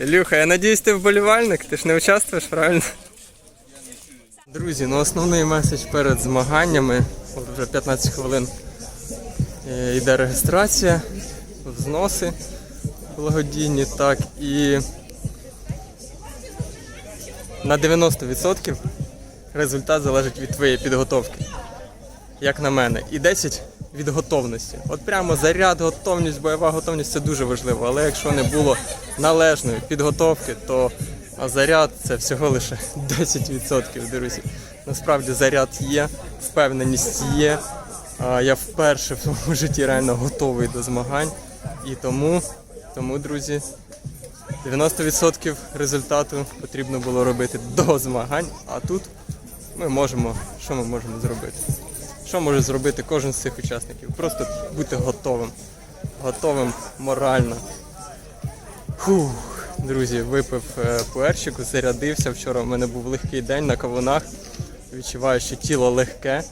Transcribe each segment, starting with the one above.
Ілюха, я надіюсь, ти вболівальник, ти ж не участвуєш, правильно? Друзі, ну основний меседж перед змаганнями, от вже 15 хвилин е, йде реєстрація, взноси благодійні, так, і на 90% результат залежить від твоєї підготовки, як на мене. І 10 від готовності. От прямо заряд, готовність, бойова готовність це дуже важливо. Але якщо не було належної підготовки, то заряд це всього лише 10%, друзі. Насправді заряд є, впевненість є. Я вперше в своєму житті реально готовий до змагань. І тому, тому друзі, 90% результату потрібно було робити до змагань, а тут ми можемо, що ми можемо зробити? Що може зробити кожен з цих учасників? Просто бути готовим. Готовим морально. Фух, друзі, випив е, пуерчику, зарядився. Вчора в мене був легкий день на кавунах. Відчуваю, що тіло легке.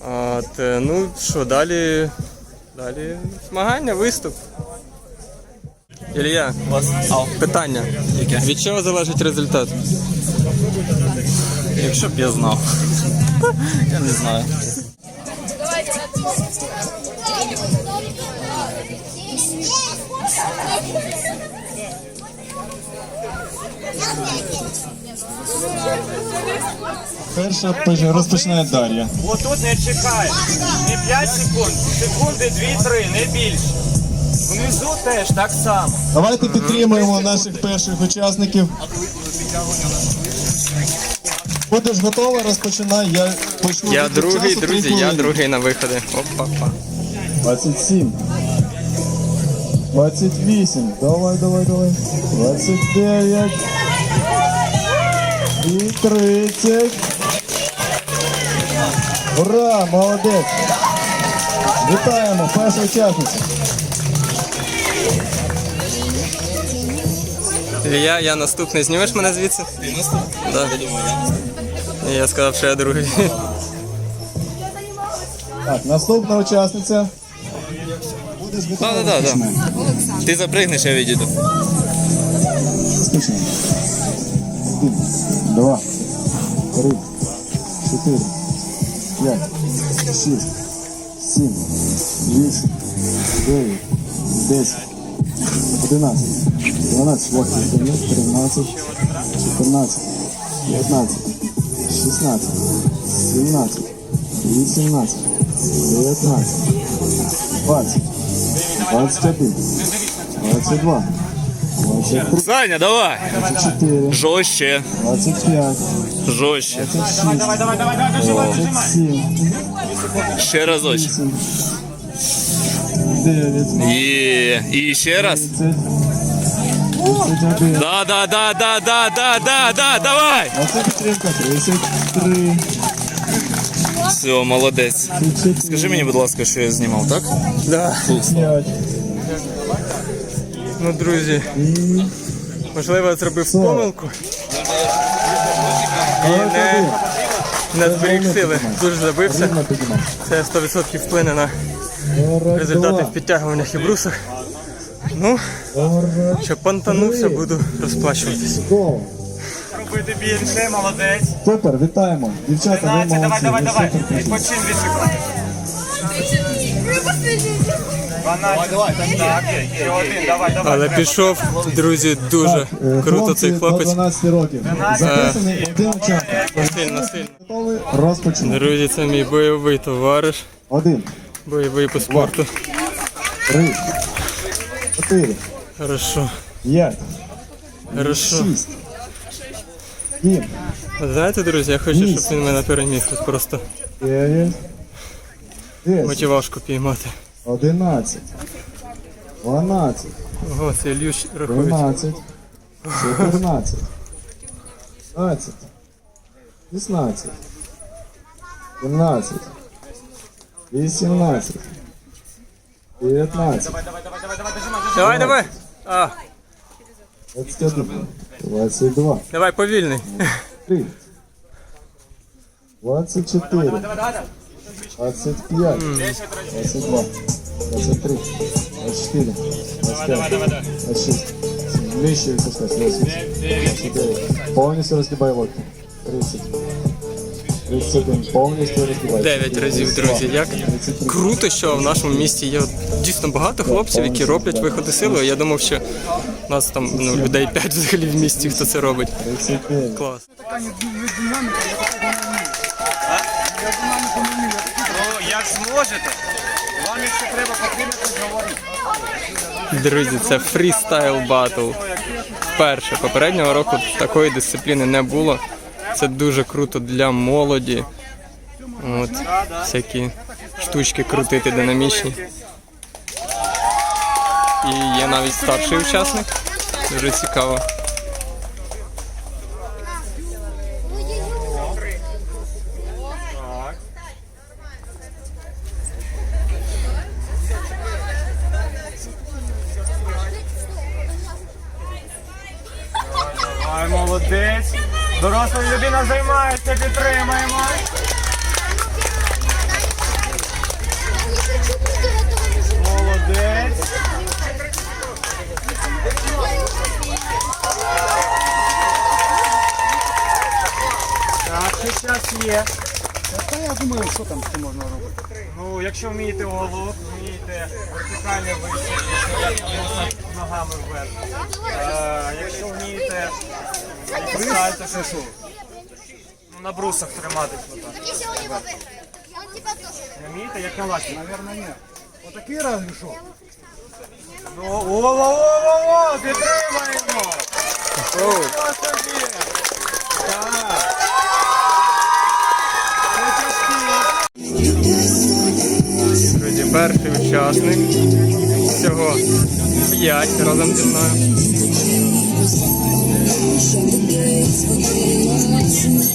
От, е, ну що, далі, далі змагання, виступ. Ілля, питання. Від чого залежить результат? Якщо б я знав. Я не знаю. Перша розпочинає Дар'я. Отут не чекай. Не 5 секунд, секунди 2-3, не більше. Внизу теж так само. Давайте підтримуємо наших перших учасників. Будеш готова, розпочинай. Я почну. Я другий, часу, друзі, я другий на виходи. Опа-па. 27. 28. Давай, давай, давай. 29. І 30. Ура, молодець. Вітаємо, перша учасниця. Ілля, я наступний. Знімеш мене звідси? Да. Я сказав, що я другий. Так, наступна учасниця. Готова? Да, да, да, да. Ти запригнеш, я відійду. два, три, четыре, пять, шесть, семь, восемь, девять, десять, одиннадцать, двенадцать, восемь, тринадцать, четырнадцать, пятнадцать, шестнадцать, семнадцать, восемнадцать, девятнадцать, двадцать, двадцать один, двадцать два. Саня, давай! 24, Жорстче, 25, жорстче. 26, 27, Ще разочок. 8, 9, Є. І ще раз. 30, 31. Да, да, да, да, да, да, да, да, давай! А це підтримка 33, Все, молодець. 34, Скажи мені, будь ласка, що я знімав, так? Да. 5, Ну, друзі, можливо, я зробив помилку і не, не зберіг сили. Дуже забився. Це 100% вплине на результати в підтягуваннях і брусах. Ну, що понтанувся, буду розплачуватись. Робити більше, молодець. Супер, вітаємо. Дівчата, ви молодці. Давай, давай, давай. Відпочин більше. Але пішов, друзі, дуже е, круто цей хлопець. 12 років. Е, Записаний Друзі, це мій бойовий товариш, Один, бойовий по спорту. три, чотири, Хорошо, хорошо. сім, Знаєте, друзі, я хочу, щоб він мене переміг. Тут просто дев'ять, десять. мотивашку піймати. 11, 12, Ого, це Ільюш Рахович. 13, 14, 15, 16, 17, 18, 19, Давай, давай. А, 21, Давай, давай повільний. 3, 24, 25, 22. 23, 24, 25, 26. Вещи выпускай, 29. Полностью разгибай локти. 30. 31. Повністю розгибай. 9 разів, друзі. Як круто, що в нашому місті є дійсно багато хлопців, які роблять виходи силою. Я думав, що у нас там ну, людей 5 взагалі в місті, хто це робить. Клас. Така. Як зможете? Друзі, це фрістайл батл. Вперше попереднього року такої дисципліни не було. Це дуже круто для молоді. От, всякі штучки крутити динамічні. І є навіть старший учасник. Дуже цікаво. Що там ще можна робити. Ну, якщо вмієте уголок, вмієте вертикальне вище, ногами вверх. Е, якщо вмієте, пристайте, що що? Ну, на брусах триматись. Он тебя тоже. Не вмієте, як на лакі. Наверное, ні. Отакий раз що? Ну, о-о-о-о-о, підтримаємо! О собі! Так. Це частина. Друзі, перший учасник. Всього 5 разом зі мною. Місце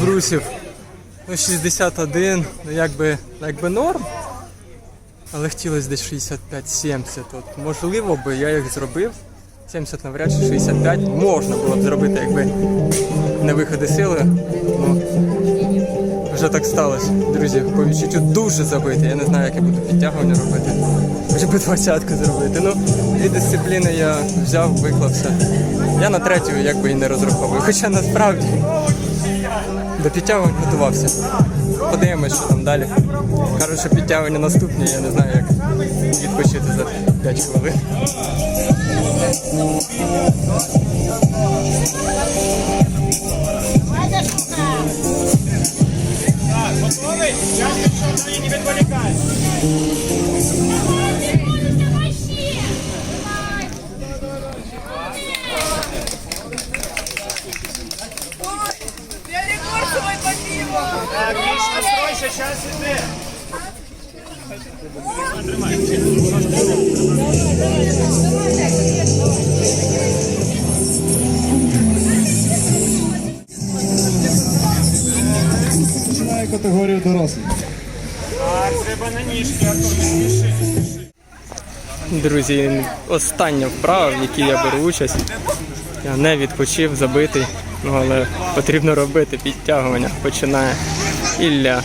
брусів. Ну, 61, ну якби, якби норм. Але хотілося десь 65-70. От, можливо би я їх зробив. 70 навряд чи 65 можна було б зробити, якби не виходи сили. Ну, вже так сталося. Друзі, по відчуттю дуже забити. Я не знаю, як я буду підтягування робити. Може би двадцятку зробити. Ну, дві дисципліни я взяв, виклався. Я на третю якби і не розраховую. Хоча насправді до підтягувань готувався. Подивимось, що там далі. Кажуть, що підтягування наступні, я не знаю, як відпочити за 5 хвилин. Готовий? Час пішов, не відволікай. Час іде. Починає категорію дорослих. Так, треба на ніжки, а то не спіши. Друзі, остання вправа, в якій я беру участь. Я не відпочив, забитий, ну, але потрібно робити підтягування. Починає Ілля.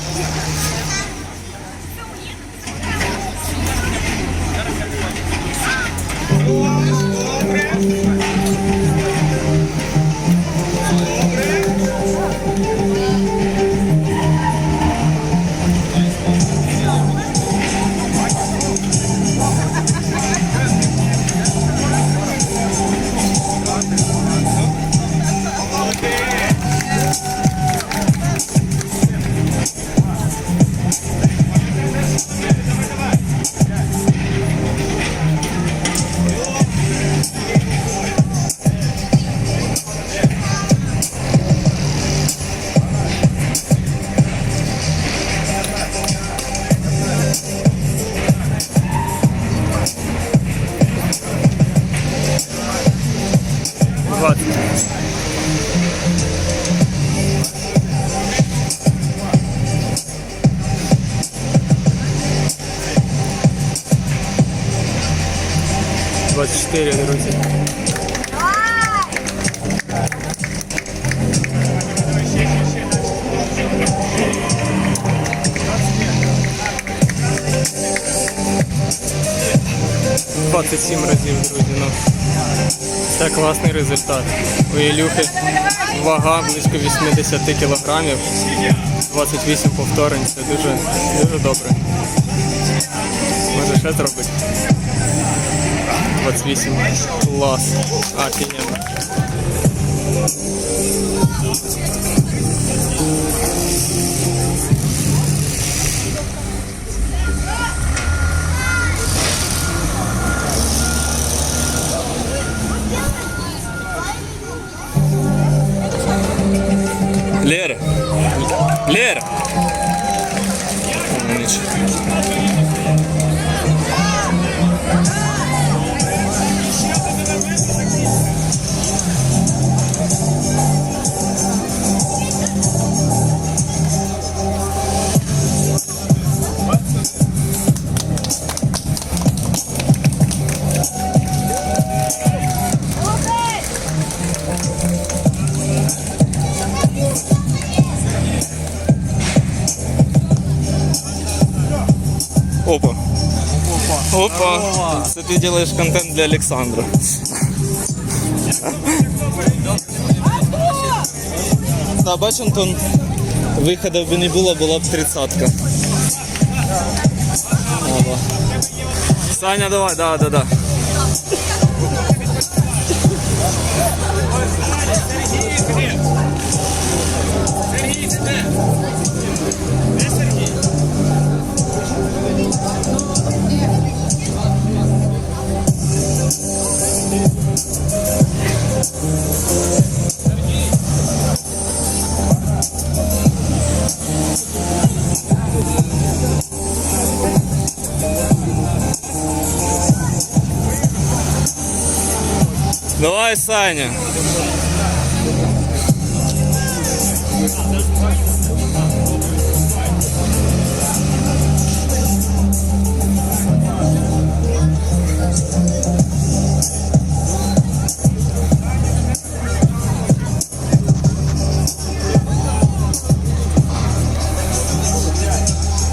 27 разів, друзі. ну Це класний результат. У Ілюхи вага близько 80 кілограмів, 28 повторень, це дуже, дуже добре. Може ще зробити. 28. Клас. Офігенно. brasileira. Це ти робиш контент для Олександра. Да, бач, Антон, виходів би не було, була б тридцатка. Саня, давай, да, да, да. Давай, Саня.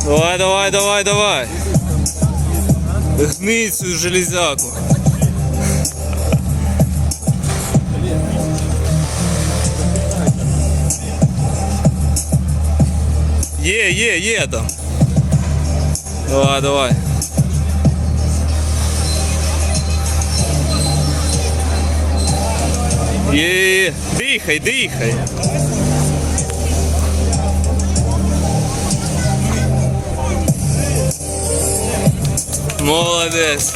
Давай, давай, давай, давай. Гни цю железяку. Є, є, є там. Давай, давай. Є, є, дихай, дихай. Молодець.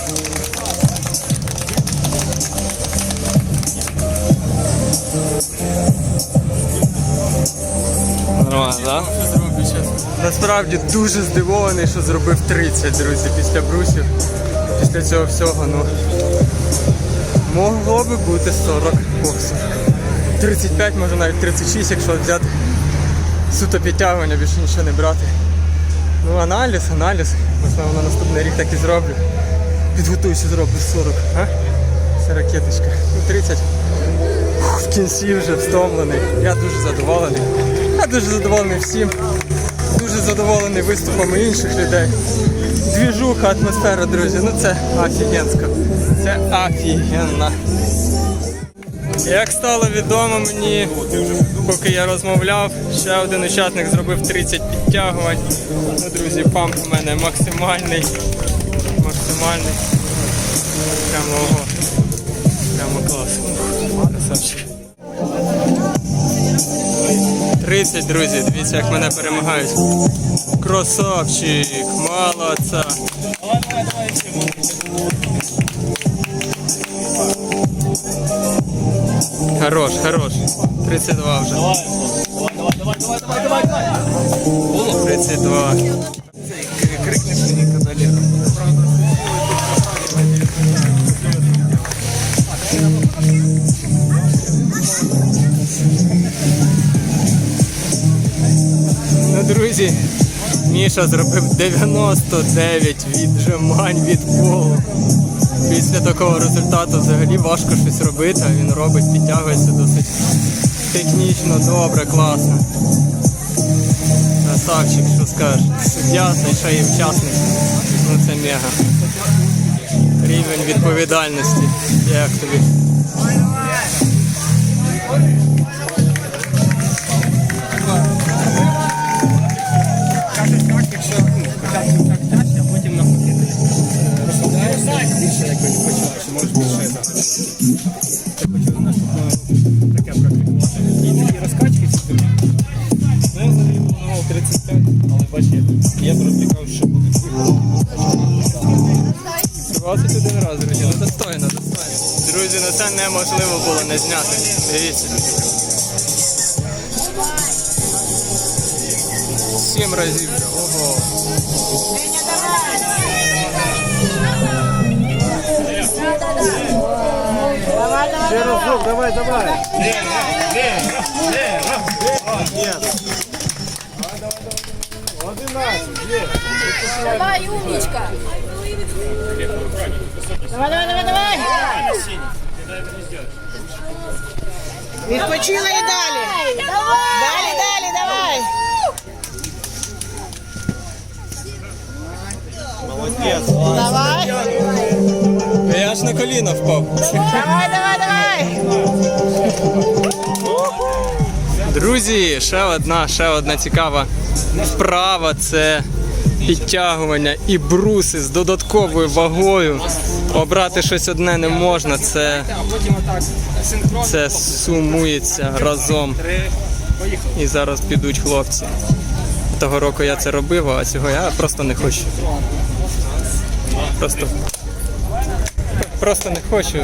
Нормально, да? Насправді дуже здивований, що зробив 30, друзі, після брусів. Після цього всього, ну. Могло би бути 40 боксів. 35, може навіть 36, якщо взяти суто підтягування, більше нічого не брати. Ну, аналіз, аналіз. Можливо, на наступний рік так і зроблю. Підготуюся, зроблю 40, а? Це ракеточка. Ну, 30. Фух, в кінці вже втомлений. Я дуже задоволений. Я дуже задоволений всім. Задоволений виступами інших людей. Двіжуха, атмосфера, друзі. Ну це офігенсько. Це офігенно. Як стало відомо мені, поки я розмовляв, ще один учасник зробив 30 підтягувань. Ну, друзі, памп у мене максимальний. Максимальний. Прямо ого. Прямо клас. Красавчик. 30, друзі, дивіться, як мене перемагають. Красавчик, молодця. Хорош, хорош. 32 вже. Давай, давай, давай, давай, давай, давай. 32. Міша зробив 99 віджимань від полу. Після такого результату взагалі важко щось робити, а він робить, підтягується досить технічно, добре, класно. Красавчик, що скажеш. Суддя, та ще й учасник. Ну це мега. Рівень відповідальності. Як тобі? Бачите, я проспікав, що буде. 21 раз, друзі, ну достойно, достойно. Друзі, ну це неможливо було не зняти. Дивіться. Сім разів. Ого. Ще разок, давай, давай. Давай, умничка. Давай, давай, давай, давай. Відпочила і далі. Далі, далі, давай. Давай, Я аж на коліна впав. давай, давай, давай. Друзі, ще одна, ще одна цікава вправа це підтягування і бруси з додатковою вагою. Обрати щось одне не можна, це, це сумується разом. І зараз підуть хлопці. Того року я це робив, а цього я просто не хочу. Просто, просто не хочу.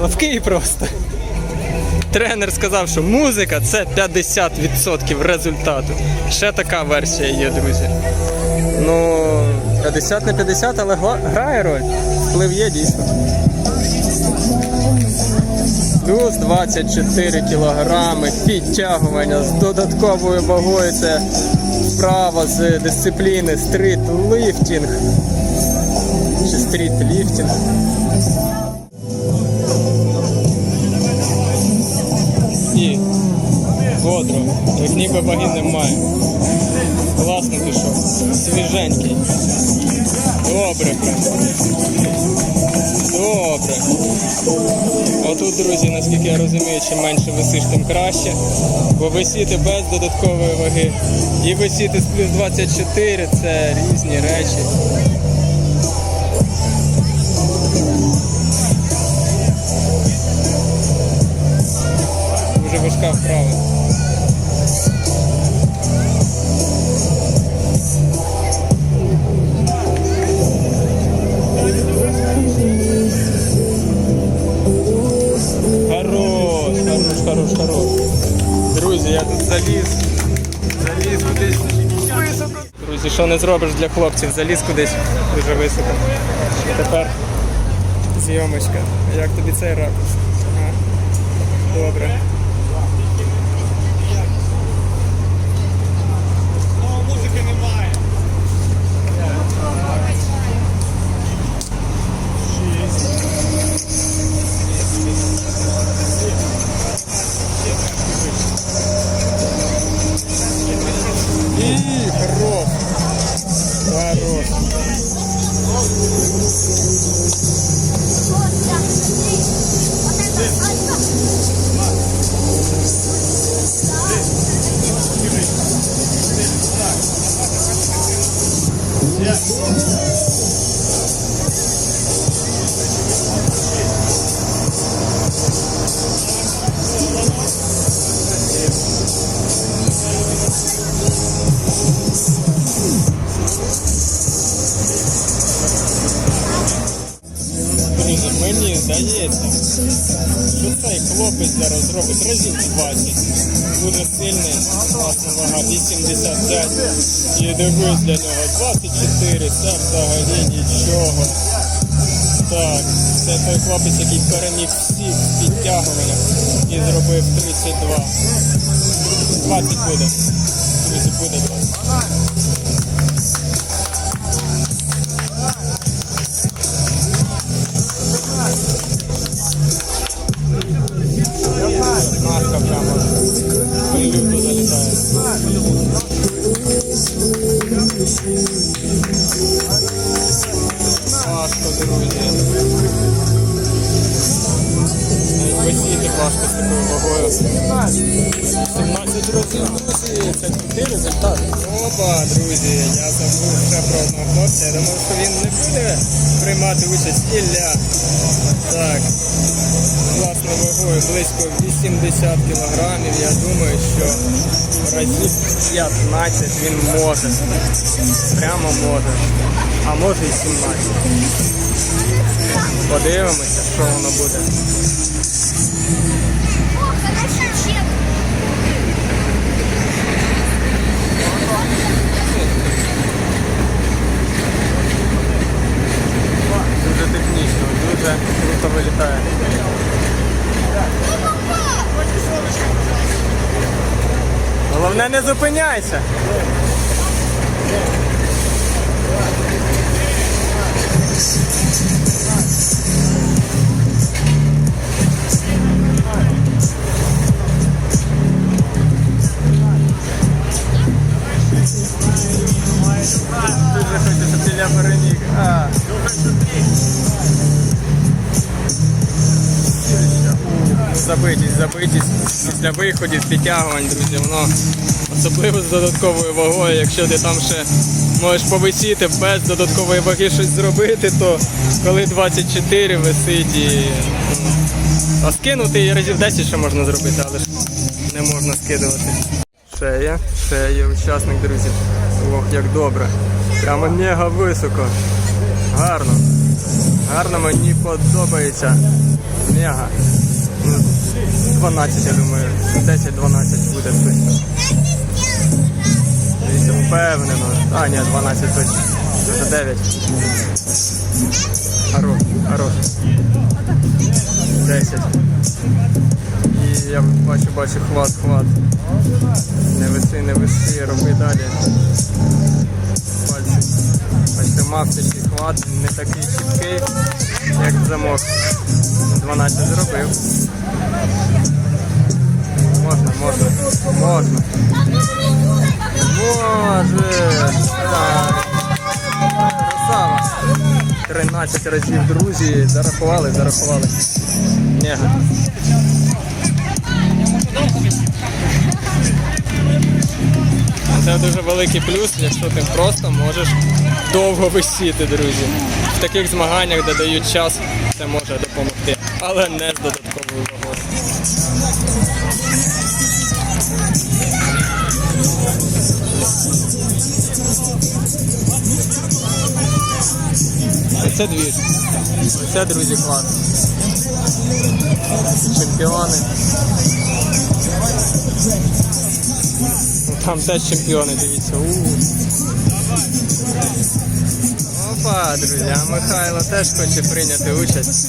Лавки просто. Тренер сказав, що музика це 50% результату. Ще така версія є, друзі. Ну, 50 на 50, але грає роль. Вплив є дійсно. Плюс 24 кілограми підтягування з додатковою вагою. Це вправа з дисципліни стріт-ліфтінг. Чи стріт-ліфтінг. Бодро, як ніби ваги немає. Класно пішов. Свіженький. Добре. Добре. Отут, друзі, наскільки я розумію, чим менше висиш, тим краще. Бо висіти без додаткової ваги і висіти з плюс 24 це різні речі. Дуже важка вправа. хороший. Друзі, я тут заліз. Заліз кудись високо. Друзі, що не зробиш для хлопців, заліз кудись дуже високо. І тепер зйомочка. Як тобі цей ракурс? Добре. Хлопець зараз зробить разів 20. Буде сильний, власна вага 85. І дивись для нього 24, це взагалі нічого. Так, це той хлопець, який переміг всіх підтягуваннях і зробив 32. 20 буде. Друзі, буде вагою. 17 разів, друзі, це крутий результат. Опа, друзі, я забув ще про одного хлопця. Я думав, що він не буде приймати участь Ілля. Так, власною вагою близько 80 кілограмів. Я думаю, що разів 15 він може. Прямо може. А може і 17. Подивимося, що воно буде. Дуже технічно, дуже круто вилітає. Головне не зупиняйся. Дуже хочу, щоб Ілля переміг. А. Забитість, забитість після виходів, підтягувань, друзі, воно особливо з додатковою вагою. Якщо ти там ще можеш повисіти без додаткової ваги щось зробити, то коли 24 висить і ну, а скинути і разів 10 ще можна зробити, але ж не можна скидувати. Ще є учасник, друзі. Ох, як добре. Прямо мега високо. Гарно. Гарно мені подобається. Мега. Ну, 12, я думаю. 10-12 буде точно. Впевнено. А, ні, 12 точно. Вже 9. Хорош, хорош. 10. І я бачу, бачу, хват, хват. Не виси, не виси, роби далі. Мав хват, не такий чіткий, як замок. 12 зробив. Можна, можна, можна. Може. Красава. 13 разів, друзі. Зарахували, зарахували. Мега. Це дуже великий плюс, якщо ти просто можеш довго висіти, друзі. В таких змаганнях, де дають час, це може допомогти, але не з додатковою вагою. Оце двіж. Оце, друзі, клас. Чемпіони. Там теж чемпіони, дивіться. Опа, друзі, а Михайло теж хоче прийняти участь.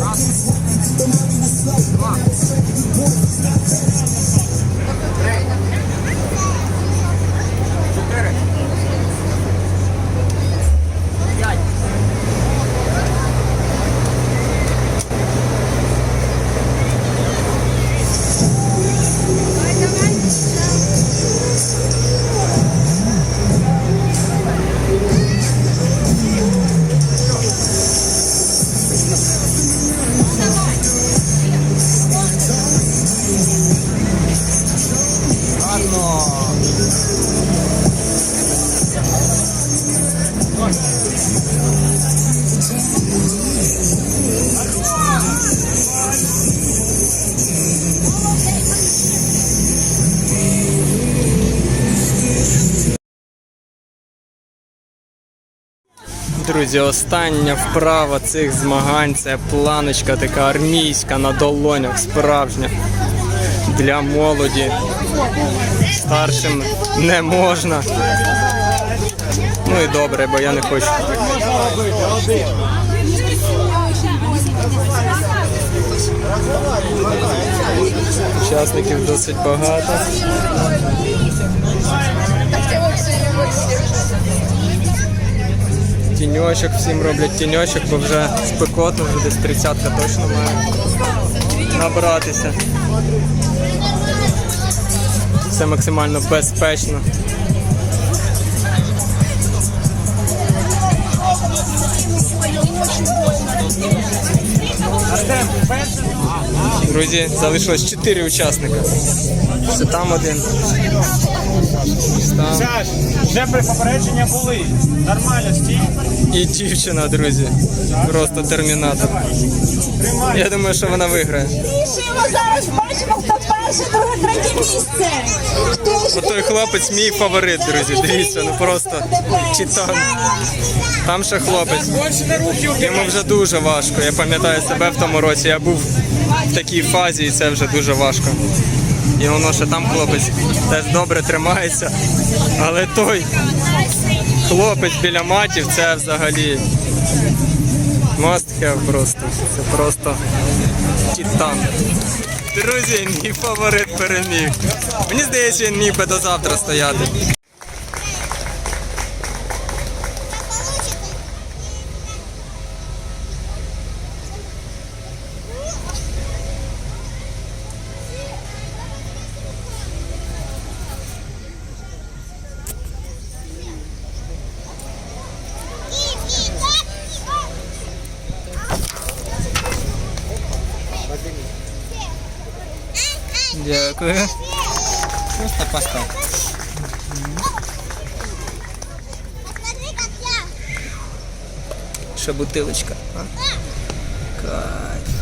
Раз, два. Друзі, остання вправа цих змагань це планочка така армійська на долонях, справжня. Для молоді. Старшим не можна. Ну і добре, бо я не хочу. Учасників досить багато. Тіньочок всім роблять тіньочок, бо вже спекотно, вже десь тридцятка точно має набратися. Все максимально безпечно. Друзі, залишилось 4 учасника. Це там один. Саш, вже при попередження були. Нормально, стій. І дівчина, друзі. Просто термінатор. Я думаю, що вона виграє. Пишемо зараз, бачимо, хто перше, друге, третє місце. Отой хлопець мій фаворит, друзі. Дивіться, ну просто титан. Там ще хлопець. Йому вже дуже важко. Я пам'ятаю себе в тому році. Я був в такій фазі, і це вже дуже важко. І воно ще там хлопець теж добре тримається. Але той хлопець біля матів це взагалі must просто. Це просто титан. Друзі, мій фаворит переміг. Мені здається, він міг би до завтра стояти. Дякую. Просто поставь. Ще бутилочка. А? Кайф.